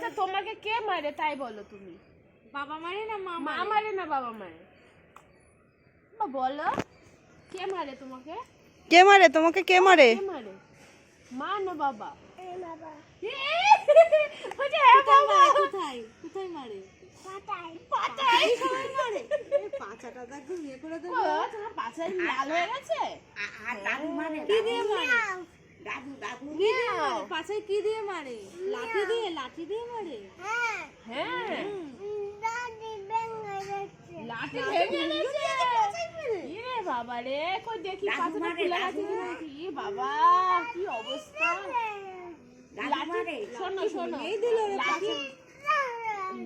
আচ্ছা তোমাকে কে মারে? তাই বলো তুমি। বাবা মারে না মা মা মারে? না বাবা মারে। বা বলো। কে মারে তোমাকে? কে মারে? তোমাকে কে মারে? কে মারে? মা না বাবা? এ, বলছে, হ্যাঁ বাবা। কোথায়? কোথায় মারে? পাছায়। মারে? পাছাটা দেখো ইয়ে করে দেবো। তোমার পাছায় লাল হয়ে গেছে? কি দিয়ে মারে কি দিয়ে মারে? পাছায় কি দিয়ে মারে? লাঠি দিয়ে লাঠি দিয়ে মারে? হ্যাঁ। লাঠি ভেঙে গেছে। ইরে বাবা রে? কই দেখি পাছাটা খুলে গেছে দেখি। বাবা কি অবস্থা? লাঠি শোনো শোনো। এই দিল রে লাঠি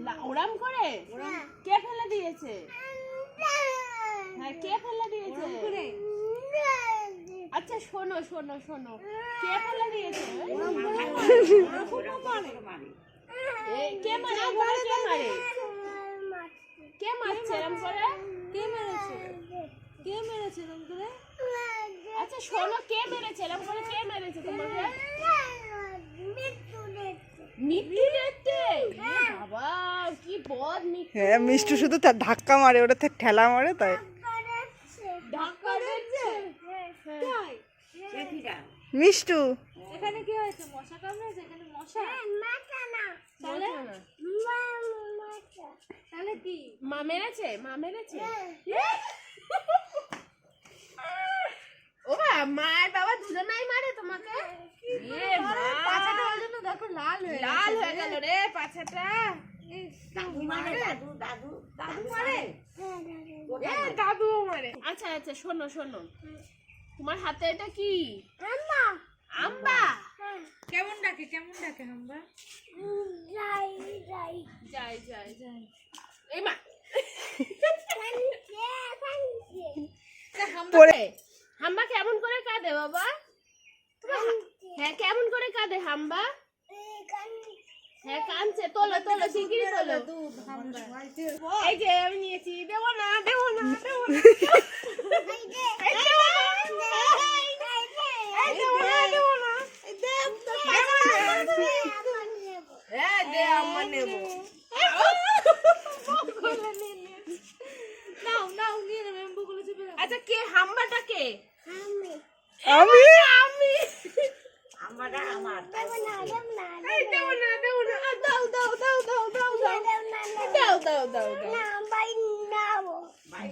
লা- করে? কে ফেলে দিয়েছে? হ্যাঁ কে ফেলে দিয়েছে? করে। আচ্ছা শোনো শোনো শোনো। কে ফেলে দিয়েছে? কে মারে? কে মারে? কে মারছে এরম করে? কে মেরেছে? কে মেরেছে এরকম করে? আচ্ছা শোনো কে মেরেছে? এরম করে কে মেরেছে তোমাকে? হ্যাঁ মিষ্টু শুধু তার ধাক্কা মারে ওটা ঠেলা মারে তাই ধাক্কা দিচ্ছে তাই? মিষ্টু। এখানে কি হয়েছে? মশা কামড়েছে এখানে মশা? মাথা না। তাহলে তাহলে কি? মা মেরেছে? মা মেরেছে? ও বা মার বাবা দুজনাই মারে তোমাকে? এ মা। পাছাটা জন্য দেখো লাল হয়ে লাল হয়ে গেল রে পাছাটা। দাদু মারে? এ দাদুও মারে। আচ্ছা আচ্ছা শোনো শোনো। তোমার হাতে এটা কি? আম্বা কেমন ডাকে কেমন ডাকে হাম্বা যাই যাই। যাই যাই এই মা। হাম্বা কেমন করে কাঁদে বাবা? হ্যাঁ কেমন করে কাঁদে হাম্বা হ্যাঁ কাঁদছে তোলো তোলো শিগগিরই তোলো। এই যে আমি নিয়েছি দেবো না দেবো না দেবো না। আচ্ছা কে হাম্বাটা কে? আমি? আমি। এই দেবো না দেবো না। আ, দাও দাও দাও দাও দাও দাও। দাও দাও দাও দাও।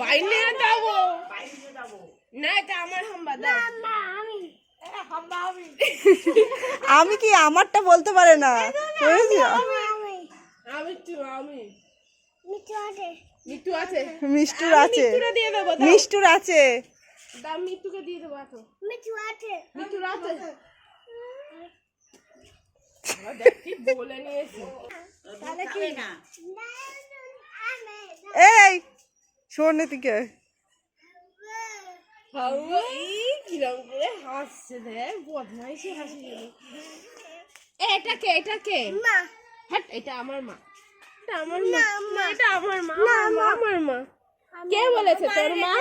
বাইনে দাও। না এটা আমার হাম্বা দাও। আমি। কি আমারটা বলতে পারে না? আমি মিষ্টুর আছে। মিষ্টুর আছে। এই শোন এদিকে। কিরম করে হাসছে দেখ বদমাইশি হাসি এটা কে এটা কে হ্যাঁ এটা আমার মা এটা আমার মা এটা আমার মা আমার মা আমার মা কে বলেছে তোর মা